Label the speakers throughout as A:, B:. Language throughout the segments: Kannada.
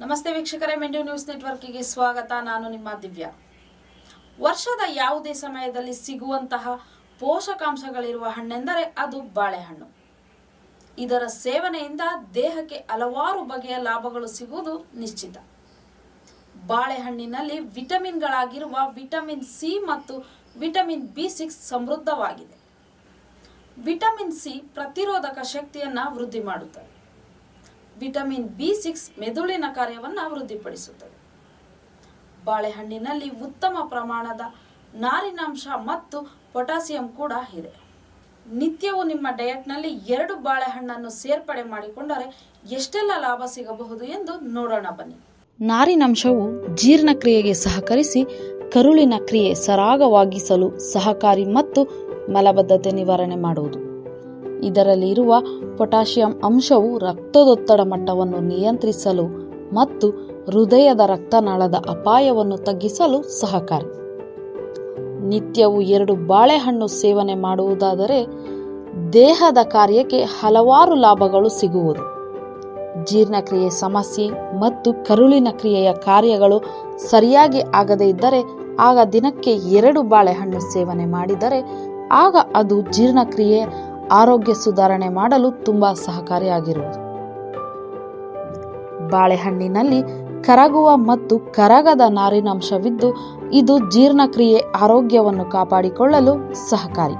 A: ನಮಸ್ತೆ ವೀಕ್ಷಕರೇ, ಮೆಂಡ್ಯೂ ನ್ಯೂಸ್ ನೆಟ್ವರ್ಕಿಗೆ ಸ್ವಾಗತ. ನಾನು ನಿಮ್ಮ ದಿವ್ಯಾ. ವರ್ಷದ ಯಾವುದೇ ಸಮಯದಲ್ಲಿ ಸಿಗುವಂತಹ ಪೋಷಕಾಂಶಗಳಿರುವ ಹಣ್ಣೆಂದರೆ ಅದು ಬಾಳೆಹಣ್ಣು. ಇದರ ಸೇವನೆಯಿಂದ ದೇಹಕ್ಕೆ ಹಲವಾರು ಬಗೆಯ ಲಾಭಗಳು ಸಿಗುವುದು ನಿಶ್ಚಿತ. ಬಾಳೆಹಣ್ಣಿನಲ್ಲಿ ವಿಟಮಿನ್ಗಳಾಗಿರುವ ವಿಟಮಿನ್ ಸಿ ಮತ್ತು ವಿಟಮಿನ್ ಬಿ ಸಿಕ್ಸ್ ಸಮೃದ್ಧವಾಗಿದೆ. ವಿಟಮಿನ್ ಸಿ ಪ್ರತಿರೋಧಕ ಶಕ್ತಿಯನ್ನು ವೃದ್ಧಿ ಮಾಡುತ್ತದೆ. ವಿಟಮಿನ್ ಬಿ ಸಿಕ್ಸ್ ಮೆದುಳಿನ ಕಾರ್ಯವನ್ನು ವೃದ್ಧಿಪಡಿಸುತ್ತದೆ ಬಾಳೆಹಣ್ಣಿನಲ್ಲಿ ಉತ್ತಮ ಪ್ರಮಾಣದ ನಾರಿನಾಂಶ ಮತ್ತು ಪೊಟ್ಯಾಸಿಯಂ ಕೂಡ ಇದೆ. ನಿತ್ಯವೂ ನಿಮ್ಮ ಡಯಟ್ನಲ್ಲಿ ಎರಡು ಬಾಳೆಹಣ್ಣನ್ನು ಸೇರ್ಪಡೆ ಮಾಡಿಕೊಂಡರೆ ಎಷ್ಟೆಲ್ಲ ಲಾಭ ಸಿಗಬಹುದು ಎಂದು ನೋಡೋಣ ಬನ್ನಿ.
B: ನಾರಿನಂಶವು ಜೀರ್ಣಕ್ರಿಯೆಗೆ ಸಹಕರಿಸಿ ಕರುಳಿನ ಕ್ರಿಯೆ ಸರಾಗವಾಗಿಸಲು ಸಹಕಾರಿ ಮತ್ತು ಮಲಬದ್ಧತೆ ನಿವಾರಣೆ ಮಾಡುವುದು. ಇದರಲ್ಲಿ ಇರುವ ಪೊಟ್ಯಾಷಿಯಂ ಅಂಶವು ರಕ್ತದೊತ್ತಡ ಮಟ್ಟವನ್ನು ನಿಯಂತ್ರಿಸಲು ಮತ್ತು ಹೃದಯದ ರಕ್ತನಾಳದ ಅಪಾಯವನ್ನು ತಗ್ಗಿಸಲು ಸಹಕಾರಿ. ನಿತ್ಯವು ಎರಡು ಬಾಳೆಹಣ್ಣು ಸೇವನೆ ಮಾಡುವುದಾದರೆ ದೇಹದ ಕಾರ್ಯಕ್ಕೆ ಹಲವಾರು ಲಾಭಗಳು ಸಿಗುವುದು. ಜೀರ್ಣಕ್ರಿಯೆ ಸಮಸ್ಯೆ ಮತ್ತು ಕರುಳಿನ ಕ್ರಿಯೆಯ ಕಾರ್ಯಗಳು ಸರಿಯಾಗಿ ಆಗದೇ ಇದ್ದರೆ ಆಗ ದಿನಕ್ಕೆ ಎರಡು ಬಾಳೆಹಣ್ಣು ಸೇವನೆ ಮಾಡಿದರೆ ಆಗ ಅದು ಜೀರ್ಣಕ್ರಿಯೆ ಆರೋಗ್ಯ ಸುಧಾರಣೆ ಮಾಡಲು ತುಂಬಾ ಸಹಕಾರಿಯಾಗಿರುವುದು. ಬಾಳೆಹಣ್ಣಿನಲ್ಲಿ ಕರಗುವ ಮತ್ತು ಕರಗದ ನಾರಿನಾಂಶವಿದ್ದು ಇದು ಜೀರ್ಣಕ್ರಿಯೆ ಆರೋಗ್ಯವನ್ನು ಕಾಪಾಡಿಕೊಳ್ಳಲು ಸಹಕಾರಿ.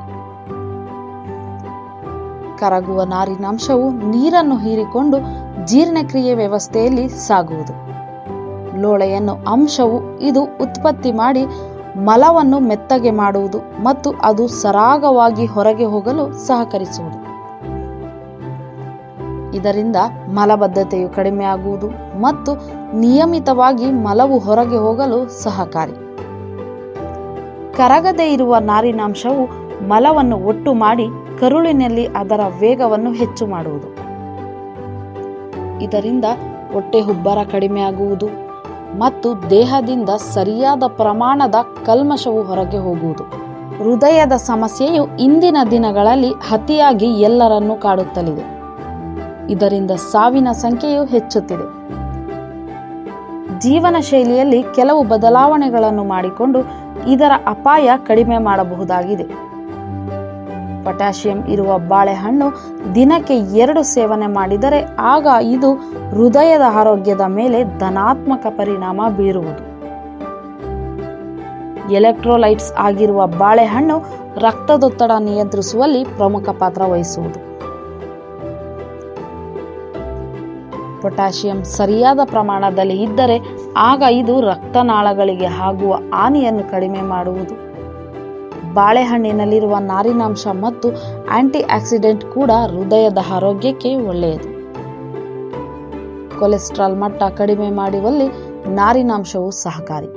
B: ಕರಗುವ ನಾರಿನಾಂಶವು ನೀರನ್ನು ಹೀರಿಕೊಂಡು ಜೀರ್ಣಕ್ರಿಯೆ ವ್ಯವಸ್ಥೆಯಲ್ಲಿ ಸಾಗುವುದು. ಲೋಳೆಯನ್ನು ಅಂಶವು ಇದು ಉತ್ಪತ್ತಿ ಮಾಡಿ ಮಲವನ್ನು ಮೆತ್ತಗೆ ಮಾಡುವುದು ಮತ್ತು ಅದು ಸರಾಗವಾಗಿ ಹೊರಗೆ ಹೋಗಲು ಸಹಕರಿಸುವುದು. ಇದರಿಂದ ಮಲಬದ್ಧತೆಯು ಕಡಿಮೆಯಾಗುವುದು ಮತ್ತು ನಿಯಮಿತವಾಗಿ ಮಲವು ಹೊರಗೆ ಹೋಗಲು ಸಹಕಾರಿ. ಕರಗದೆ ಇರುವ ನಾರಿನಾಂಶವು ಮಲವನ್ನು ಒಟ್ಟು ಮಾಡಿ ಕರುಳಿನಲ್ಲಿ ಅದರ ವೇಗವನ್ನು ಹೆಚ್ಚು ಮಾಡುವುದು. ಇದರಿಂದ ಹೊಟ್ಟೆ ಹುಬ್ಬರ ಕಡಿಮೆಯಾಗುವುದು ಮತ್ತು ದೇಹದಿಂದ ಸರಿಯಾದ ಪ್ರಮಾಣದ ಕಲ್ಮಶವು ಹೊರಗೆ ಹೋಗುವುದು. ಹೃದಯದ ಸಮಸ್ಯೆಯು ಇಂದಿನ ದಿನಗಳಲ್ಲಿ ಅತಿಯಾಗಿ ಎಲ್ಲರನ್ನೂ ಕಾಡುತ್ತಲಿದೆ. ಇದರಿಂದ ಸಾವಿನ ಸಂಖ್ಯೆಯು ಹೆಚ್ಚುತ್ತಿದೆ. ಜೀವನ ಶೈಲಿಯಲ್ಲಿ ಕೆಲವು ಬದಲಾವಣೆಗಳನ್ನು ಮಾಡಿಕೊಂಡು ಇದರ ಅಪಾಯ ಕಡಿಮೆ ಮಾಡಬಹುದಾಗಿದೆ. ಪೊಟ್ಯಾಷಿಯಂ ಇರುವ ಬಾಳೆಹಣ್ಣು ದಿನಕ್ಕೆ ಎರಡು ಸೇವನೆ ಮಾಡಿದರೆ ಆಗ ಇದು ಹೃದಯದ ಆರೋಗ್ಯದ ಮೇಲೆ ಧನಾತ್ಮಕ ಪರಿಣಾಮ ಬೀರುವುದು. ಎಲೆಕ್ಟ್ರೋಲೈಟ್ಸ್ ಆಗಿರುವ ಬಾಳೆಹಣ್ಣು ರಕ್ತದೊತ್ತಡ ನಿಯಂತ್ರಿಸುವಲ್ಲಿ ಪ್ರಮುಖ ಪಾತ್ರ ವಹಿಸುವುದು. ಪೊಟ್ಯಾಷಿಯಂ ಸರಿಯಾದ ಪ್ರಮಾಣದಲ್ಲಿ ಇದ್ದರೆ ಆಗ ಇದು ರಕ್ತನಾಳಗಳಿಗೆ ಆಗುವ ಹಾನಿಯನ್ನು ಕಡಿಮೆ ಮಾಡುವುದು. ಬಾಳೆಹಣ್ಣಿನಲ್ಲಿರುವ ನಾರಿನಾಂಶ ಮತ್ತು ಆಂಟಿ ಆಕ್ಸಿಡೆಂಟ್ ಕೂಡ ಹೃದಯದ ಆರೋಗ್ಯಕ್ಕೆ ಒಳ್ಳೆಯದು. ಕೊಲೆಸ್ಟ್ರಾಲ್ ಮಟ್ಟ ಕಡಿಮೆ ಮಾಡುವಲ್ಲಿ ನಾರಿನಾಂಶವು ಸಹಕಾರಿ.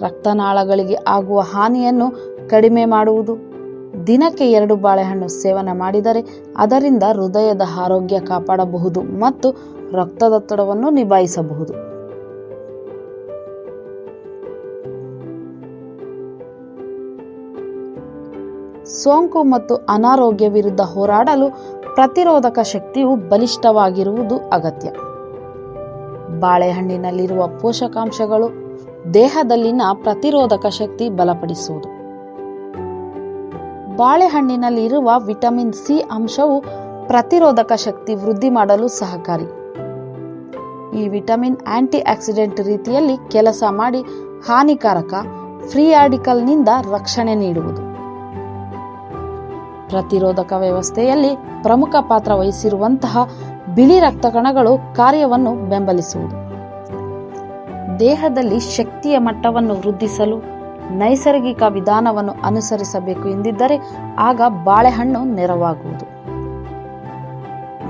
B: ರಕ್ತನಾಳಗಳಿಗೆ ಆಗುವ ಹಾನಿಯನ್ನು ಕಡಿಮೆ ಮಾಡುವುದು. ದಿನಕ್ಕೆ ಎರಡು ಬಾಳೆಹಣ್ಣು ಸೇವನೆ ಮಾಡಿದರೆ ಅದರಿಂದ ಹೃದಯದ ಆರೋಗ್ಯ ಕಾಪಾಡಬಹುದು ಮತ್ತು ರಕ್ತದೊತ್ತಡವನ್ನು ನಿಭಾಯಿಸಬಹುದು. ಸೋಂಕು ಮತ್ತು ಅನಾರೋಗ್ಯ ವಿರುದ್ಧ ಹೋರಾಡಲು ಪ್ರತಿರೋಧಕ ಶಕ್ತಿಯು ಬಲಿಷ್ಠವಾಗಿರುವುದು ಅಗತ್ಯ. ಬಾಳೆಹಣ್ಣಿನಲ್ಲಿರುವ ಪೋಷಕಾಂಶಗಳು ದೇಹದಲ್ಲಿನ ಪ್ರತಿರೋಧಕ ಶಕ್ತಿ ಬಲಪಡಿಸುವುದು. ಬಾಳೆಹಣ್ಣಿನಲ್ಲಿರುವ ವಿಟಮಿನ್ ಸಿ ಅಂಶವು ಪ್ರತಿರೋಧಕ ಶಕ್ತಿ ವೃದ್ಧಿ ಮಾಡಲು ಸಹಕಾರಿ. ಈ ವಿಟಮಿನ್ ಆಂಟಿ ಆಕ್ಸಿಡೆಂಟ್ ರೀತಿಯಲ್ಲಿ ಕೆಲಸ ಮಾಡಿ ಹಾನಿಕಾರಕ ಫ್ರೀ ಆರ್ಡಿಕಲ್ನಿಂದ ರಕ್ಷಣೆ ನೀಡುವುದು. ಪ್ರತಿರೋಧಕ ವ್ಯವಸ್ಥೆಯಲ್ಲಿ ಪ್ರಮುಖ ಪಾತ್ರ ವಹಿಸಿರುವಂತಹ ಬಿಳಿ ರಕ್ತ ಕಣಗಳು ಕಾರ್ಯವನ್ನು ಬೆಂಬಲಿಸುವುದು. ದೇಹದಲ್ಲಿ ಶಕ್ತಿಯ ಮಟ್ಟವನ್ನು ವೃದ್ಧಿಸಲು ನೈಸರ್ಗಿಕ ವಿಧಾನವನ್ನು ಅನುಸರಿಸಬೇಕು ಎಂದಿದ್ದರೆ ಆಗ ಬಾಳೆಹಣ್ಣು ನೆರವಾಗುವುದು.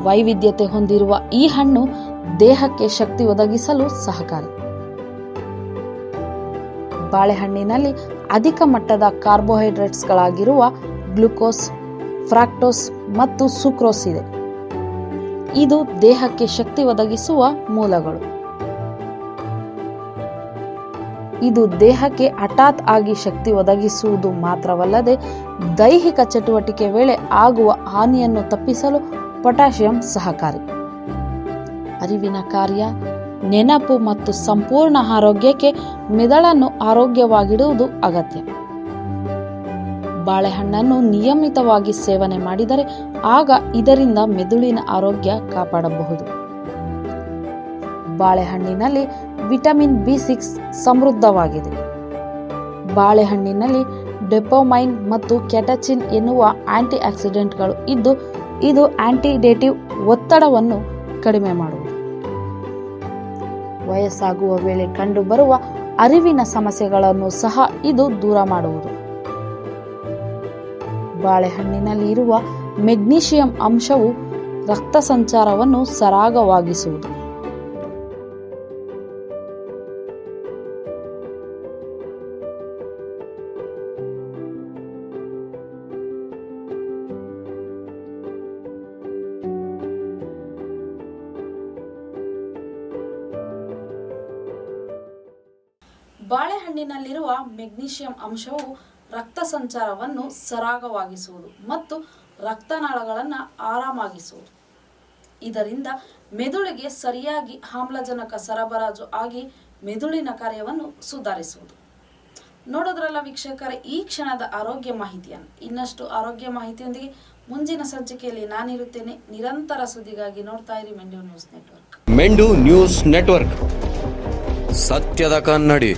B: ವೈವಿಧ್ಯತೆ ಹೊಂದಿರುವ ಈ ಹಣ್ಣು ದೇಹಕ್ಕೆ ಶಕ್ತಿ ಒದಗಿಸಲು ಸಹಕಾರಿ. ಬಾಳೆಹಣ್ಣಿನಲ್ಲಿ ಅಧಿಕ ಮಟ್ಟದ ಕಾರ್ಬೋಹೈಡ್ರೇಟ್ಸ್ಗಳಾಗಿರುವ ಗ್ಲುಕೋಸ್ ಫ್ರಾಕ್ಟೋಸ್ ಮತ್ತು ಸುಕ್ರೋಸ್ ಇದೆ. ಇದು ದೇಹಕ್ಕೆ ಶಕ್ತಿ ಒದಗಿಸುವ ಮೂಲಗಳು. ಇದು ದೇಹಕ್ಕೆ ಹಠಾತ್ ಆಗಿ ಶಕ್ತಿ ಒದಗಿಸುವುದು ಮಾತ್ರವಲ್ಲದೆ ದೈಹಿಕ ಚಟುವಟಿಕೆ ವೇಳೆ ಆಗುವ ಹಾನಿಯನ್ನು ತಪ್ಪಿಸಲು ಪೊಟ್ಯಾಷಿಯಂ ಸಹಕಾರಿ. ಅರಿವಿನ ಕಾರ್ಯ, ನೆನಪು ಮತ್ತು ಸಂಪೂರ್ಣ ಆರೋಗ್ಯಕ್ಕೆ ಮೆದುಳನ್ನು ಆರೋಗ್ಯವಾಗಿಡುವುದು ಅಗತ್ಯ. ಬಾಳೆಹಣ್ಣನ್ನು ನಿಯಮಿತವಾಗಿ ಸೇವನೆ ಮಾಡಿದರೆ ಆಗ ಇದರಿಂದ ಮೆದುಳಿನ ಆರೋಗ್ಯ ಕಾಪಾಡಬಹುದು. ಬಾಳೆಹಣ್ಣಿನಲ್ಲಿ ವಿಟಮಿನ್ ಬಿ ಸಿಕ್ಸ್ ಸಮೃದ್ಧವಾಗಿದೆ. ಬಾಳೆಹಣ್ಣಿನಲ್ಲಿ ಡೆಪೋಮೈನ್ ಮತ್ತು ಕೆಟಚಿನ್ ಎನ್ನುವ ಆಂಟಿ ಆಕ್ಸಿಡೆಂಟ್ಗಳು ಇದ್ದು, ಇದು ಆಂಟಿಡೇಟಿವ್ ಒತ್ತಡವನ್ನು ಕಡಿಮೆ ಮಾಡುವುದು. ವಯಸ್ಸಾಗುವ ವೇಳೆ ಕಂಡುಬರುವ ಅರಿವಿನ ಸಮಸ್ಯೆಗಳನ್ನು ಸಹ ಇದು ದೂರ ಮಾಡುವುದು. ಬಾಳೆಹಣ್ಣಿನಲ್ಲಿ ಇರುವ ಮೆಗ್ನೀಷಿಯಂ ಅಂಶವು ರಕ್ತ ಸಂಚಾರವನ್ನು ಸರಾಗವಾಗಿಸುವುದು.
A: ಬಾಳೆಹಣ್ಣಿನಲ್ಲಿರುವ ಮೆಗ್ನೀಷಿಯಂ ಅಂಶವು ರಕ್ತ ಸಂಚಾರವನ್ನು ಸರಾಗವಾಗಿಸುವುದು ಮತ್ತು ರಕ್ತನಾಳಗಳನ್ನು ಆರಾಮಾಗಿಸುವುದು. ಇದರಿಂದ ಮೆದುಳಿಗೆ ಸರಿಯಾಗಿ ಆಮ್ಲಜನಕ ಸರಬರಾಜು ಆಗಿ ಮೆದುಳಿನ ಕಾರ್ಯವನ್ನು ಸುಧಾರಿಸುವುದು. ನೋಡೋದ್ರಲ್ಲ ವೀಕ್ಷಕರ, ಈ ಕ್ಷಣದ ಆರೋಗ್ಯ ಮಾಹಿತಿಯನ್ನು. ಇನ್ನಷ್ಟು ಆರೋಗ್ಯ ಮಾಹಿತಿಯೊಂದಿಗೆ ಮುಂದಿನ ಸಂಚಿಕೆಯಲ್ಲಿ ನಾನಿರುತ್ತೇನೆ. ನಿರಂತರ ಸುದ್ದಿಗಾಗಿ ನೋಡ್ತಾ ಇರಿ ಮೆಂಡ್ಯೂ ನ್ಯೂಸ್ ನೆಟ್ವರ್ಕ್.
C: ಮೆಂಡು ನ್ಯೂಸ್ ನೆಟ್ವರ್ಕ್. ಸತ್ಯದ ಕನ್ನಡಿ.